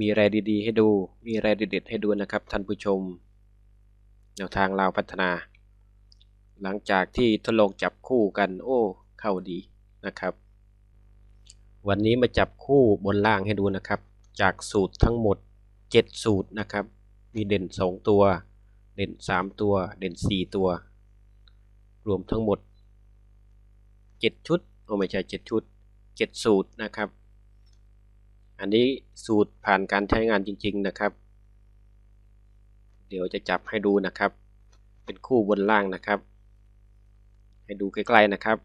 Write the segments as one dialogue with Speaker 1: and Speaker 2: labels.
Speaker 1: มีอะไรดีๆ ให้ดู มีอะไรเด็ดๆให้ดูนะครับท่านผู้ชม แนวทางเราวพัฒนา หลังจากที่ทดลองจับคู่กันโอ้เข้าดีนะครับ วันนี้มาจับคู่บนล่างให้ดูนะครับ จากสูตรทั้งหมด 7 สูตรนะครับ มีเด่น 2 ตัว เด่น 3 ตัว เด่น 4 ตัว รวมทั้งหมด 7 ชุดโอ้ไม่ใช่ 7 ชุด 7 สูตรนะครับ อันนี้สูตรผ่านการใช้งานจริง ๆนะครับ เดี๋ยวจะจับให้ดูนะครับ เป็นคู่บนล่างนะครับ ให้ดูใกล้ๆนะครับ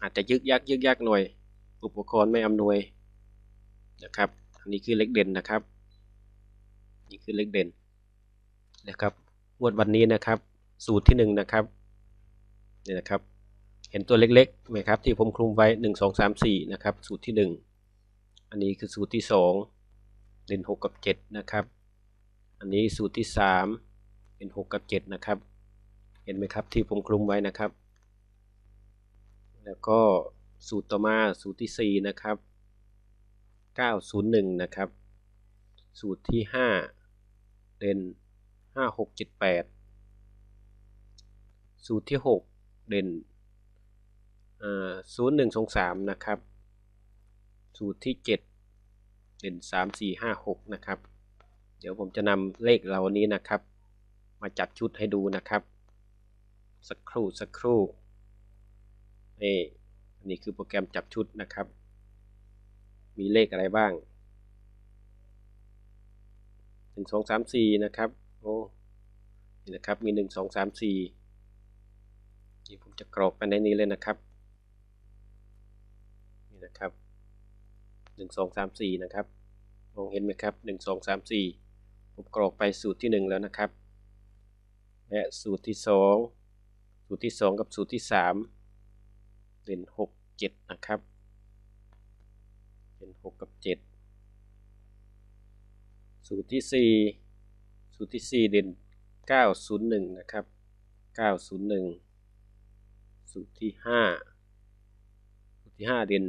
Speaker 1: อาจจะยึกยักยึกยักหน่อย อุปกรณ์ไม่อำนวยนะครับ อันนี้คือเล็กเด่นนะครับ นี่คือเล็กเด่นนะครับงวดวันนี้นะครับ สูตรที่หนึ่งนะครับนี่นะครับ เห็นตัวเล็กๆไหมครับที่ผมคลุมไว้หนึ่งสองสามสี่นะครับสูตรที่หนึ่ง อันนี้คือสูตรที่สองเด่นหกกับเจ็ดนะครับ อันนี้สูตรที่สามเด่นหกกับเจ็ดนะครับ เห็นไหมครับที่ผมคลุมไว้นะครับ แล้วก็สูตรต่อมาสูตรที่สี่นะครับเก้าศูนย์หนึ่งนะครับ สูตรที่ห้าเด่นห้าหกเจ็ดแปดสูตรที่หกเด่นศูนย์หนึ่งสองสามนะครับ สูตรที่เจ็ดเด่นสามสี่ห้าหกนะครับ เดี๋ยวผมจะนำเลขเหล่านี้นะครับ มาจัดชุดให้ดูนะครับ สักครู่สักครู่นี่อันนี้คือโปรแกรมจับชุดนะครับ มีเลขอะไรบ้างหนึ่งสองสามสี่นะครับ โอ้นี่นะครับ มีหนึ่งสองสามสี่นี่ผมจะกรอกไปในนี้เลยนะครับ นี่นะครับ หนึ่งสองสามสี่นะครับมองเห็นไหมครับหนึ่งสองสามสี่ผมกรอกไปสูตรที่หนึ่งแล้วนะครับ และสูตรที่สองสูตรที่สองกับสูตรที่สามเด่นหกเจ็ดนะครับเด่นหกกับเจ็ดสูตรที่สี่สูตรที่สี่เด่นเก้าศูนย์หนึ่งนะครับเก้าศูนย์หนึ่งสูตรที่ห้าสูตรที่ห้าเด่น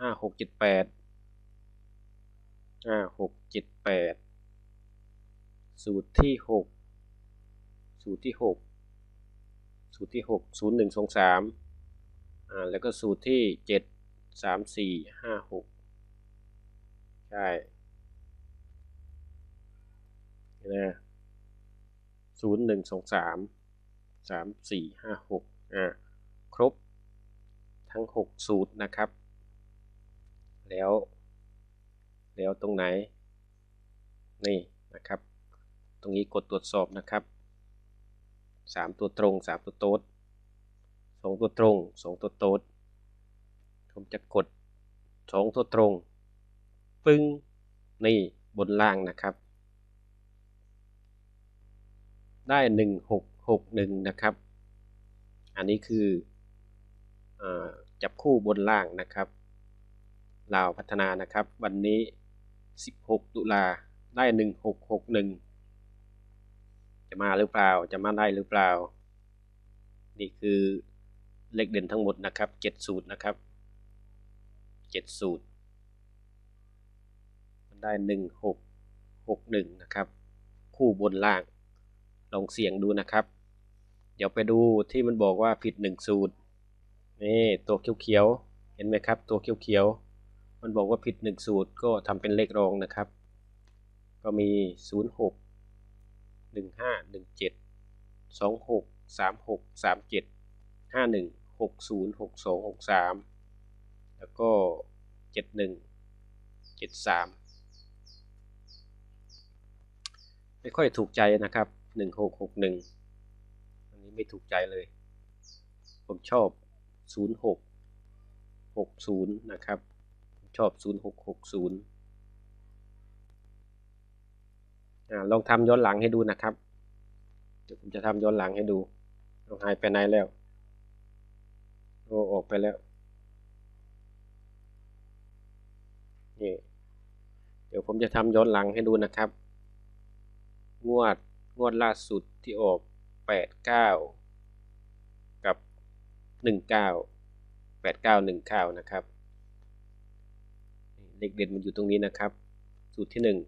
Speaker 1: ห้า หกเจ็ดแปดห้าหกเจ็ดแปดสูตรที่หกสูตรที่หกสูตรที่หกศูนย์หนึ่งสองสามอ่าแล้วก็สูตรที่เจ็ดสามสี่ห้าหกใช่นะศูนย์หนึ่งสองสามสามสี่ห้าหกอ่าครบทั้งหกสูตรนะครับ แล้ว แล้วตรงไหน นี่นะครับ ตรงนี้กดตรวจสอบนะครับสามตัวตรงสามตัวโต๊ดสองตัวตรงสองตัวโต๊ดผมจะกดสองตัวตรง ปึ้ง นี่บนล่างนะครับ ได้หนึ่งหกหกหนึ่งนะครับ อันนี้คืออจับคู่บนล่างนะครับลาวพัฒนานะครับ วันนี้ 16 ตุลาได้ 1661 จะมาหรือเปล่าจะมาได้หรือเปล่า นี่คือเลขเด่นทั้งหมดนะครับ 7 สูตรนะครับ 7 สูตร มันได้ 1661 นะครับ คู่บนล่าง ลองเสี่ยงดูนะครับ เดี๋ยวไปดูที่มันบอกว่าผิด 1 สูตร นี่ตัวเขียวๆ เห็นไหมครับ ตัวเขียวๆ มันบอกว่าผิด 1 สูตรก็ทำเป็นเลขรองนะครับ ก็มี 06 15 17 26 36 37 51 60 62 63 แล้วก็ 71 73 ไม่ค่อยถูกใจนะครับ 1661 อันนี้ไม่ถูกใจเลย ผมชอบ 06 60 นะครับ ชอบ 0660อ่าลองทำย้อนหลังให้ดูนะครับ เดี๋ยวผมจะทำย้อนหลังให้ดูลองหายไปไหนแล้วโอ้ออกไปแล้วนี่เดี๋ยวผมจะทำย้อนหลังให้ดูนะครับ งวดงวดล่าสุดที่ออกแปดเก้ากับหนึ่งเก้าแปดเก้าหนึ่งเก้านะครับ เลขเด่นมันอยู่ตรงนี้นะครับ สูตรที่หนึ่ง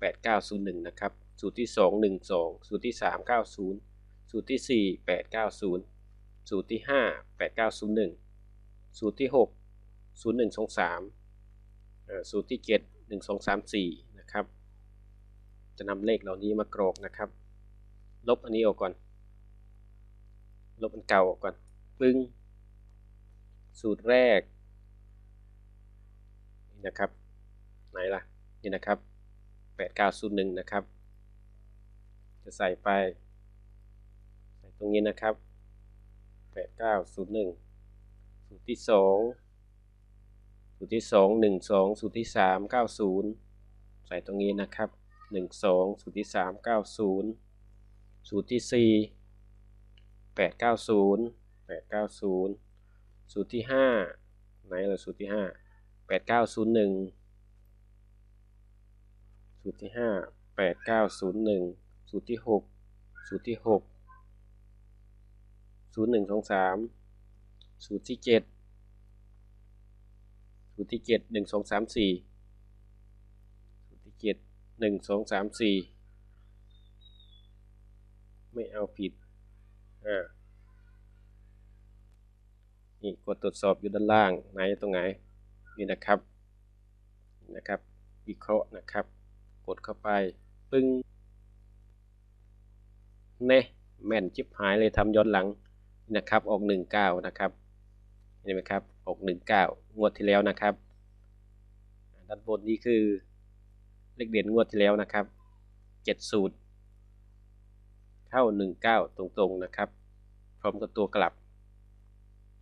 Speaker 1: แปดเก้าศูนย์หนึ่งนะครับ สูตรที่สองหนึ่งสองสูตรที่สามเก้าศูนย์สูตรที่สี่แปดเก้าศูนย์สูตรที่ห้าแปดเก้าศูนย์หนึ่งสูตรที่หกศูนย์หนึ่งสองสามสูตรที่เจ็ดหนึ่งสองสามสี่นะครับ จะนำเลขเหล่านี้มากรอกนะครับ ลบอันนี้ออกก่อน ลบอันเก่าออกก่อน ปึ้ง สูตรแรก นะครับ ไหนล่ะ นี่นะครับ 8901 นะครับ จะใส่ไป ใส่ตรงนี้นะครับ 8901 สูตรที่ 2 สูตรที่ 2 12 สูตรที่ 3 90 ใส่ตรงนี้นะครับ 12 สูตรที่ 3 90 สูตรที่ 4 890 890 สูตรที่ 5 ไหนล่ะสูตรที่ 5 แปดเก้าศูนย์หนึ่งสูตรที่ห้าแปดเก้าศูนย์หนึ่งสูตรที่หกสูตรที่หกศูนย์หนึ่งสองสามสูตรที่เจ็ดสูตรที่เจ็ดหนึ่งสองสามสี่สูตรที่เจ็ดหนึ่งสองสามสี่ไม่เอาผิดอ่านี่กดตรวจสอบอยู่ด้านล่างไหนตรงไหน นี่นะครับนะครับวิเคราะห์นะครับ กดเข้าไปปึ้งเน่แม่นจิบหายเลยทำย้อนหลังนะครับ ออก 19 นะครับเห็นไหมครับออก 19 งวดที่แล้วนะครับด้านบนนี้คือเลขเด่นงวดที่แล้วนะครับ7สูตรเข้า 19 ตรงๆนะครับ พร้อมกับตัวกลับ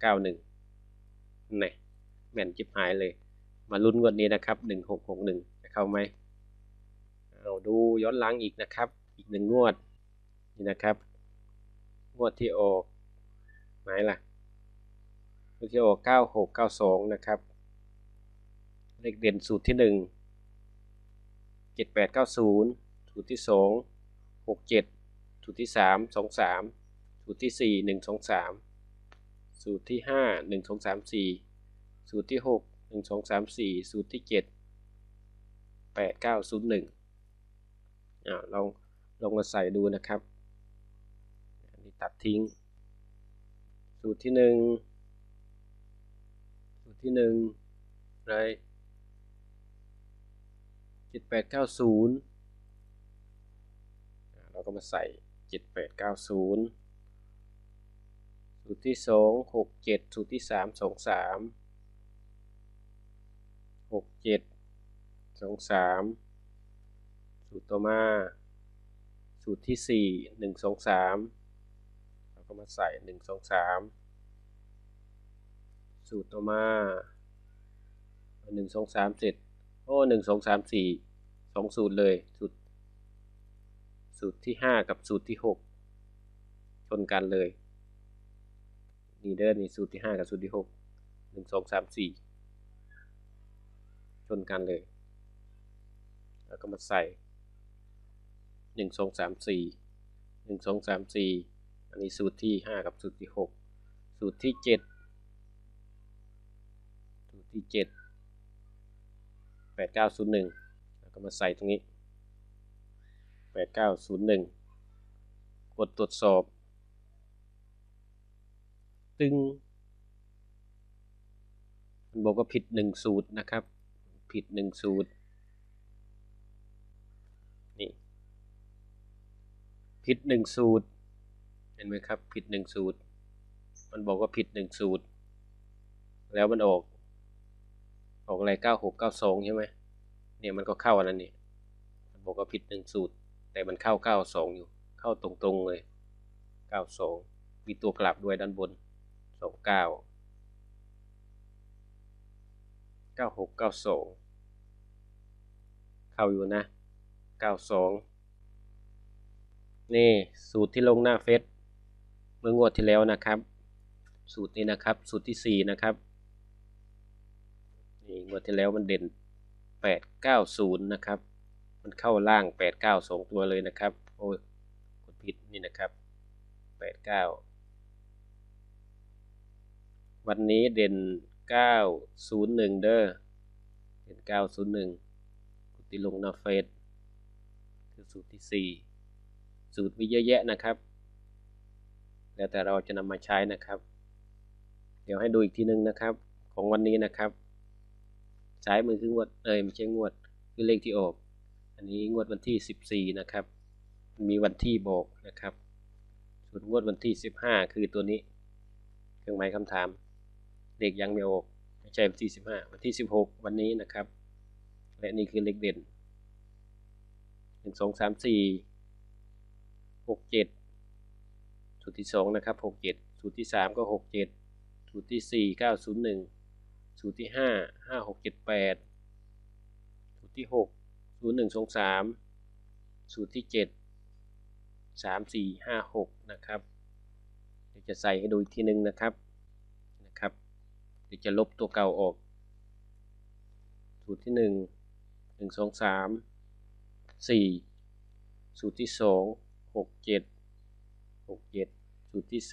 Speaker 1: 91นี่ แม่นจิบหายเลย มาลุ้นงวดนี้นะครับ1661จะเข้าไหมเอาดูย้อนหลังอีกนะครับ อีกหนึ่งงวดนี่นะครับ งวดที่ออกไหนล่ะงวดที่ออก9692นะครับ เลขเด่นสูตรที่1 7890สูตรที่2 67สูตรที่3 23สูตรที่4 123สูตรที่5 1 2 3 4สู สูตรที่ 6 1 2 3 4 สูตรที่ 7 8 9 0 1อ่าลองลองมาใส่ดูนะครับอันนี้ตัดทิ้ง สูตรที่ 1 สูตรที่1ไร7 8 9 0 เราก็มาใส่ 7 8 9 0 สูตรที่สองหกเจ็ดสูตรที่สามสองสาม หกเจ็ดสองสามสูตรต่อมา สูตรที่สี่หนึ่งสองสามเราก็มาใส่หนึ่งสองสามสูตรต่อมาหนึ่งสองสามเสร็จโอ้หนึ่งสองสามสี่สองสูตรเลย สูตร สูตรที่ห้ากับสูตรที่หกชนกันเลยนี่เดินนี่สูตรที่ห้ากับสูตรที่หกหนึ่งสองสามสี่ ชนกันเลย แล้วก็มาใส่หนึ่งสองสามสี่หนึ่งสองสามสี่อันนี้สูตรที่ห้ากับสูตรที่หกสูตรที่เจ็ดสูตรที่เจ็ดแปดเก้าศูนย์หนึ่งแล้วก็มาใส่ตรงนี้แปดเก้าศูนย์หนึ่งกดตรวจสอบ ตึงมันบอกว่าผิดหนึ่งสูตรนะครับ ผิดหนึ่งสูตร นี่ผิดหนึ่งสูตร เห็นไหมครับ ผิดหนึ่งสูตร มันบอกว่าผิดหนึ่งสูตร แล้วมันออก ออกอะไรเก้าหกเก้าสองใช่ไหมเนี่ยมันก็เข้าอันนั้นนี่มันบอกว่าผิดหนึ่งสูตร แต่มันเข้าเก้าสองอยู่ เข้าตรงๆเลยเก้าสองมีตัวกลับด้วยด้านบนสองเก้าเก้าหกเก้าสอง เข้าอยู่นะเก้าสองนี่สูตรที่ลงหน้าเฟซเมื่องวดที่แล้วนะครับ สูตรนี้นะครับ สูตรที่สี่นะครับ นี่งวดที่แล้วมันเด่นแปดเก้าศูนย์นะครับ มันเข้าล่างแปดเก้าสองตัวเลยนะครับ โอ้ยกดผิดนี่นะครับแปดเก้าวันนี้เด่น 901 เด้อ เด่น 901 ที่ลงหน้าเฟซคือสูตรที่สี่สูตรมีเยอะแยะนะครับ แล้วแต่เราจะนำมาใช้นะครับ เดี๋ยวให้ดูอีกทีนึงนะครับ ของวันนี้นะครับซ้ายมือคืองวดเอ้ยไม่ใช่งวดคือเลขที่ออก อันนี้งวดวันที่ 14 นะครับ มีวันที่บอกนะครับ ส่วนงวดวันที่ 15 คือตัวนี้ เครื่องหมายคำถาม เลขยังไม่ออกไม่ใช่วันที่ 15 วันที่ 16 วันนี้นะครับ และนี่คือเลขเด่น 1 2 3 4 6 7 สูตรที่ 2 นะครับ 6 7 สูตรที่ 3 ก็ 6 7 สูตรที่ 4 9 0 1 สูตรที่ 5 5 6 7 8 สูตรที่ 6 0 1 2 3 สูตรที่ 7 3 4 5 6 นะครับเดี๋ยวจะใส่ให้ดูอีกทีนึงนะครับนะครับ เดี๋ยวจะลบตัวเก่าออก สูตรที่ 1 1 2 3 4สูตรที่2 6 7 6 7สูตรที่3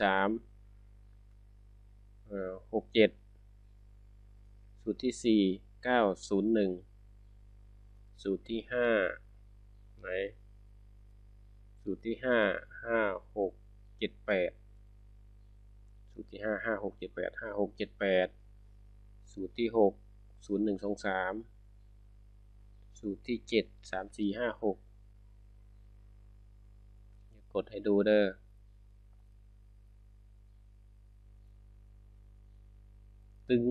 Speaker 1: เอ่อ6 7สูตรที่4 9 0 1สูตรที่5ไหนสูตรที่5 5 6 7 8สูตรที่5 5 6 7 8 5 6 7 8สูตรที่6 0 1 2 3สู สูตรที่ 7 3 4 5 6 กดให้ดูเด้อตึง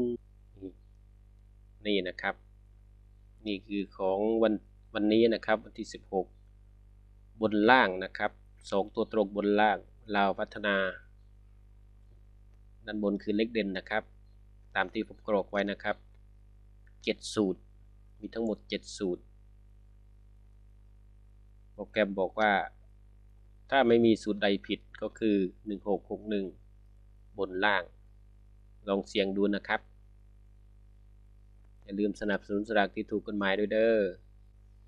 Speaker 1: นี่นะครับ นี่คือของวันวันนี้นะครับวันที่ 16 บนล่างนะครับสองตัวตรงบนล่างลาวพัฒนา ด้านบนคือเลขเด่นนะครับ ตามที่ผมกรอกไว้นะครับ 7 สูตร มีทั้งหมด 7 สูตร โปรแกรมบอกว่า ถ้าไม่มีสูตรใดผิดก็คือ 1661 บนล่าง ลองเสี่ยงดูนะครับ อย่าลืมสนับสนุนสลากที่ถูกกฎหมายด้วยเด้อ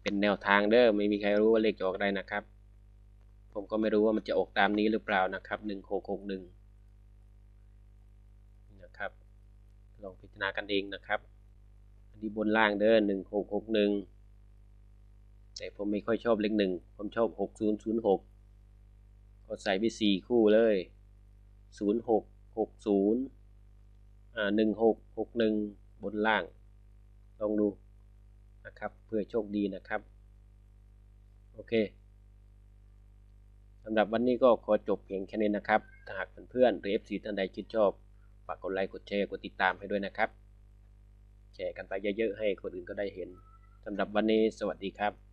Speaker 1: เป็นแนวทางเด้อ ไม่มีใครรู้ว่าเลขจะออกได้นะครับ ผมก็ไม่รู้ว่ามันจะออกตามนี้หรือเปล่านะครับหนึ่งหกหกหนึ่งนะครับ ลองพิจารณากันเองนะครับ อันนี้บนล่างเด้อหนึ่งหกหกหนึ่งแต่ผมไม่ค่อยชอบเลขหนึ่งผมชอบหกศูนย์ศูนย์หกก็ใส่ไปสี่คู่เลยศูนย์หกหกศูนย์อ่าหนึ่งหกหกหนึ่งบนล่าง ลองดูนะครับ เพื่อโชคดีนะครับ โอเคสำหรับวันนี้ก็ขอจบเพียงแค่นี้นะครับ ถ้าหากเพื่อนๆหรือ FC ท่านใดชื่นชอบ ฝากกดไลค์ กดแชร์ กดติดตามให้ด้วยนะครับ แชร์กันไปเยอะๆให้คนอื่นก็ได้เห็นสำหรับวันนี้สวัสดีครับ